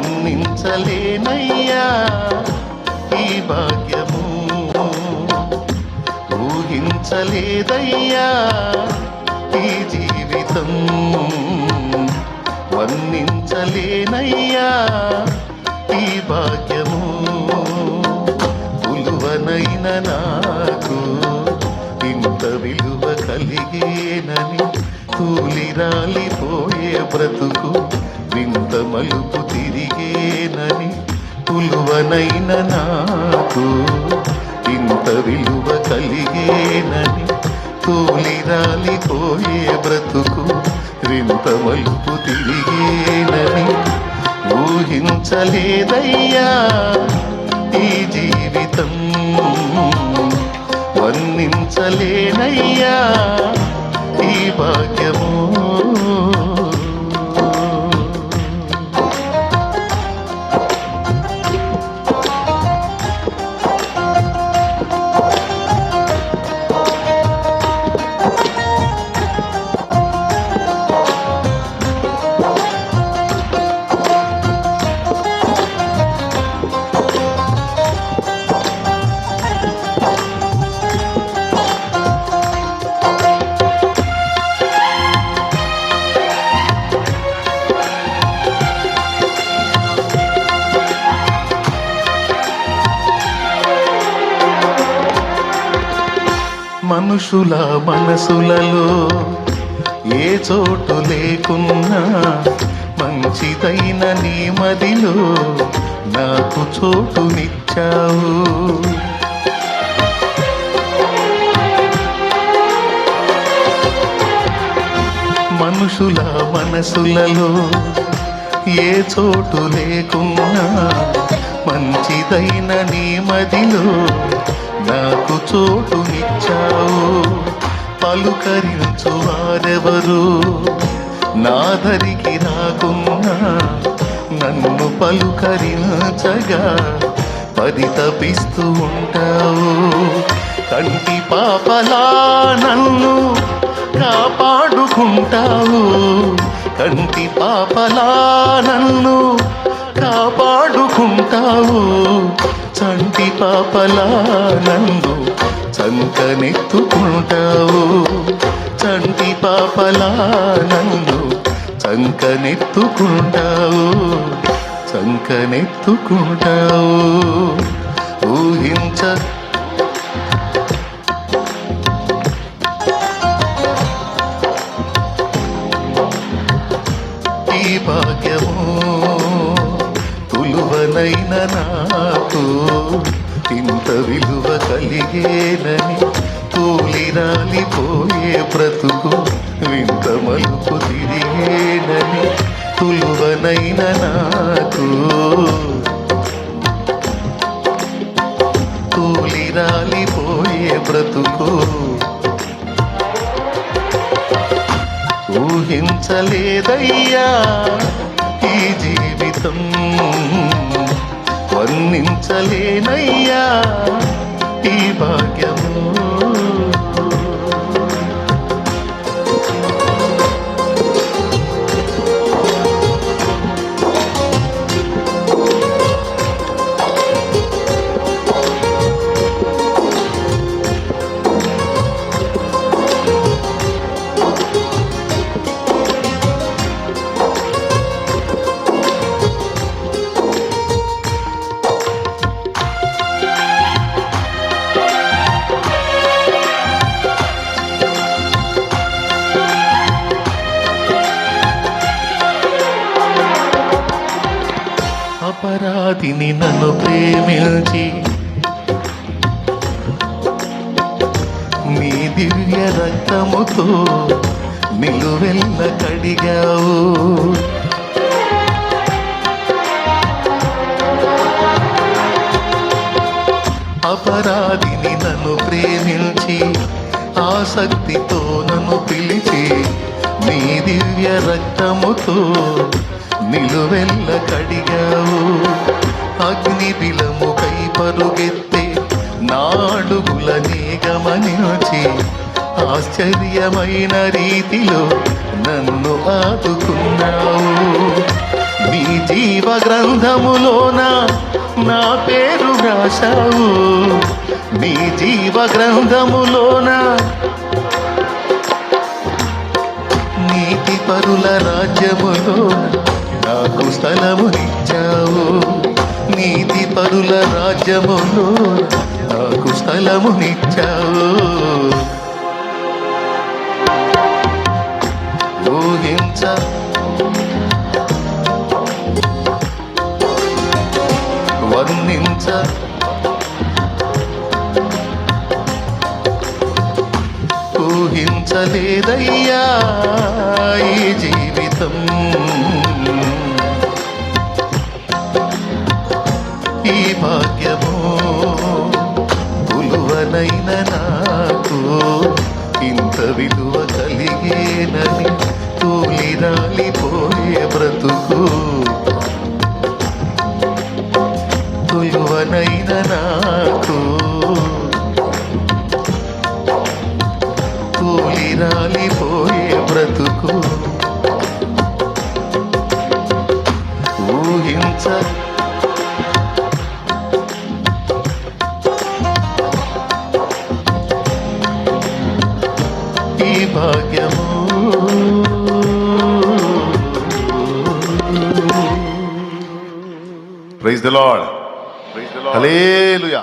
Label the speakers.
Speaker 1: వర్ణించలేనయ్యా ఈ భాగ్యము ఊహించలేదయ్యా. ఈ జీవితం వర్ణించలేనయ్యా ఈ భాగ్యము ఉలువనైన నాకు ఇంత విలువ కలిగేనని కూలి రాలిపోయే బ్రతుకు వింత మలుపు తిరిగేనని ఉలువనైన నాకు ఇంత విలువ కలిగేనని కూలి రాలిపోయే బ్రతుకు వింత మలుపు తిరిగేనని ఊహించలేదయ్యా ఈ జీవితం వర్ణించలేనయ్యా ఈ భాగ్యము. మనుషుల మనసులలో ఏ చోటు లేకున్నా మంచిదైన నీ మదిలో నాకు చోటునిచ్చావు. మనుషుల మనసులలో ఏ చోటు లేకున్నా మంచిదైన నీ మదిలో నాకు చోటునిచ్చావు. పలుకరించు వారెవరు? నాదరికి రాకున్నా నన్ను పలుకరించగా పరితపిస్తూ ఉంటావు. కంటి పాపలా నన్ను కాపాడుకుంటావు. కంటి పాపలా నన్ను కాపాడుకుంటావు. చంటి పాపలా నన్ను చంకనెత్తుకుంటావు. చంటి పాపలా నన్ను చంకనెత్తుకుంటావు. చంకనెత్తుకుంటావు. ఊహించ ఈ భాగ్యం తులువనైన నాకు ఇంత విలువ కలిగేనని తూలిరాలిపోయే బ్రతుకు వింత మలుపు తిరిగేనని తులువనైన నాకు. తూలిరాలిపోయే బ్రతుకు ఊహించలేదయ్యా ఈ జీవితం. వర్ణించలేనయ్యా ఈ భాగ్యము అపరాధిని నన్ను ప్రేమించి నీ దివ్య రక్తముతో నిలువెల్ల కడిగావు. అపరాధిని నన్ను ప్రేమించి ఆసక్తితో నన్ను పిలిచి నీ దివ్య రక్తముతో నిలువెల్ల కడిగావు. అగ్ని బిలము కై పరుగెత్తే నాడుగులనే గమనించి ఆశ్చర్యమైన రీతిలో నన్ను ఆదుకున్నావు. నీ జీవ గ్రంథములోన నా పేరు రాశావు. నీ జీవ గ్రంథములోన నీతి పరుల రాజ్యములో నాకు స్థలమునిచ్చావు. నీతి పరుల రాజ్యములో నాకు స్థలమునిచ్చావు. ఊహించ. వర్ణించ. ఊహించలేదయ్యా ఈ జీవితం. నీ భాగ్యము. విలువనైన నాకు ఇంత విలువ కలిగేనని తూలి రాలిపోయే బ్రతుకు. విలువనైన నాకు తూలి రాలిపోయే బ్రతుకు. భాగ్యము
Speaker 2: ప్రైజ్ ద లార్డ్ హల్లెలూయా